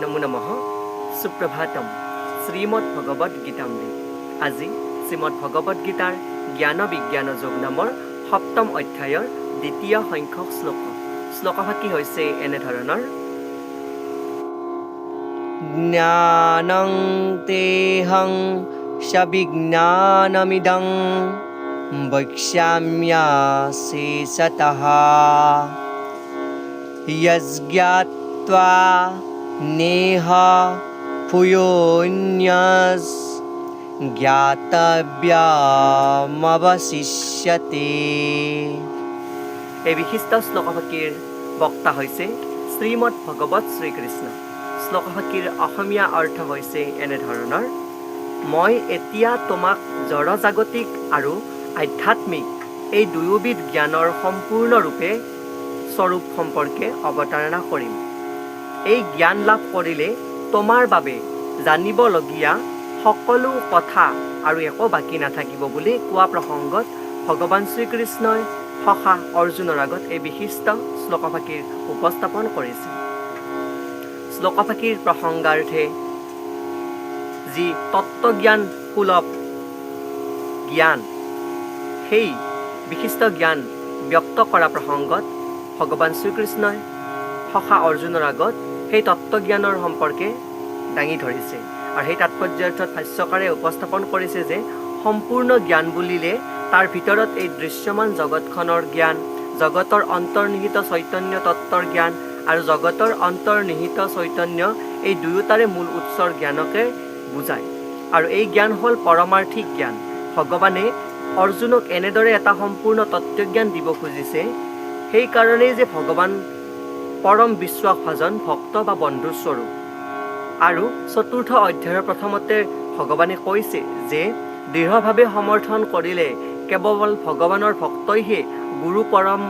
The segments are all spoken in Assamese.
নমো নমঃ সুপ্ৰভাতম শ্ৰীমদ ভগৱদ গীতামৃত আজি শ্ৰীমদ ভগৱদ গীতাৰ জ্ঞান বিজ্ঞান যোগ নামৰ সপ্তম অধ্যায়ৰ দ্বিতীয় সংখ্যক শ্লোক শ্লোকভাষী হৈছে এনেধৰণৰ জ্ঞানং তেহং সবিজ্ঞানমিদং বক্ষ্যাম্যাশেষতः यज्ञात्वा नेह भूयोऽन्यस् জ্ঞাতব্যমৱশিষ্যতে এই বিশিষ্ট শ্লোকভাষীৰ বক্তা হৈছে শ্ৰীমদ ভগৱত শ্ৰীকৃষ্ণ। শ্লোকভাষীৰ অসমীয়া অৰ্থ হৈছে এনেধৰণৰ মই এতিয়া তোমাক জড়জাগতিক আৰু আধ্যাত্মিক এই দুয়োবিধ জ্ঞানৰ সম্পূৰ্ণৰূপে স্বৰূপ সম্পৰ্কে অৱতাৰণা কৰিম। এই জ্ঞান লাভ কৰিলে তোমাৰ বাবে জানিবলগীয়া সকলো কথা আৰু একো বাকী নাথাকিব বুলি কোৱা প্ৰসংগত ভগৱান শ্ৰীকৃষ্ণই সখা অৰ্জুনৰ আগত এই বিশিষ্ট শ্লোকভাষীৰ উপস্থাপন কৰিছে শ্লোকভাষীৰ প্ৰসংগাৰ্থে যি তত্ত্বজ্ঞান সুলভ জ্ঞান, সেই বিশিষ্ট জ্ঞান ব্যক্ত কৰা প্ৰসংগত ভগৱান শ্ৰীকৃষ্ণই সখা অৰ্জুনৰ আগত সেই তত্ত্বজ্ঞানৰ সম্পৰ্কে দাঙি ধৰিছে। আৰু সেই তাৎপৰ্যাৰ্থত ভাষ্যকাৰে উপস্থাপন কৰিছে যে সম্পূৰ্ণ জ্ঞান বুলিলে তাৰ ভিতৰত এই দৃশ্যমান জগতখনৰ জ্ঞান, জগতৰ অন্তৰ্নিহিত চৈতন্য তত্ত্বৰ জ্ঞান আৰু জগতৰ অন্তৰ্নিহিত চৈতন্য এই দুয়োটাৰে মূল উৎসৰ জ্ঞানকে বুজায়। আৰু এই জ্ঞান হ'ল পৰমাৰ্থিক জ্ঞান। ভগৱানে অৰ্জুনক এনেদৰে এটা সম্পূৰ্ণ তত্ত্বজ্ঞান দিব খুজিছে, সেইকাৰণেই যে ভগৱান পৰম বিশ্বাসভাজন ভক্ত বা বন্ধুস্বৰূপ আৰু চতুৰ্থ অধ্যায়ৰ প্ৰথমতে ভগৱানে কৈছে যে দৃঢ়ভাৱে সমৰ্থন কৰিলে কেৱল ভগৱানৰ ভক্তইহে গুৰু পৰম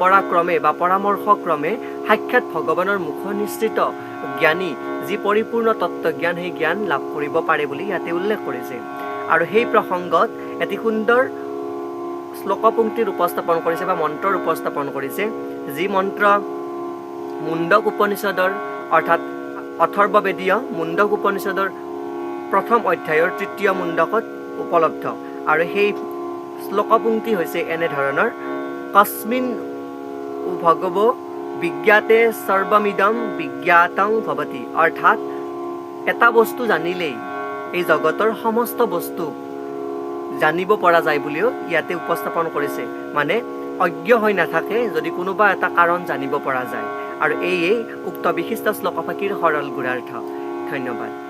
পৰাক্ৰমে বা পৰামৰ্শক্ৰমে সাক্ষাৎ ভগৱানৰ মুখনিশ্চিত জ্ঞানী যি পৰিপূৰ্ণ তত্ত্বজ্ঞান সেই জ্ঞান লাভ কৰিব পাৰে বুলি ইয়াতে উল্লেখ কৰিছে। আৰু সেই প্ৰসংগত এটি সুন্দৰ শ্লোকপংক্তিৰ উপস্থাপন কৰিছে বা মন্ত্ৰৰ উপস্থাপন কৰিছে যি মন্ত্ৰ মুণ্ডক উপনিষদৰ অৰ্থাৎ অথৰ্ববেদীয় মুণ্ডক উপনিষদৰ প্ৰথম অধ্যায়ৰ তৃতীয় মুণ্ডকত উপলব্ধ। আৰু সেই শ্লোকপংক্তি হৈছে এনেধৰণৰ কস্মিন ভগৱ বিজ্ঞাতে সৰ্বমিদম বিজ্ঞাতং ভৱতি অৰ্থাৎ এটা বস্তু জানিলেই এই জগতৰ সমস্ত বস্তু জানিব পৰা যায় বুলিও ইয়াতে উপস্থাপন কৰিছে। মানে অজ্ঞ হৈ নাথাকে যদি কোনোবা এটা কাৰণ জানিব পৰা যায়। আৰু এয়েই উক্ত বিশিষ্ট শ্লোকভাষীৰ সৰল গুণাৰ্থ ধন্যবাদ।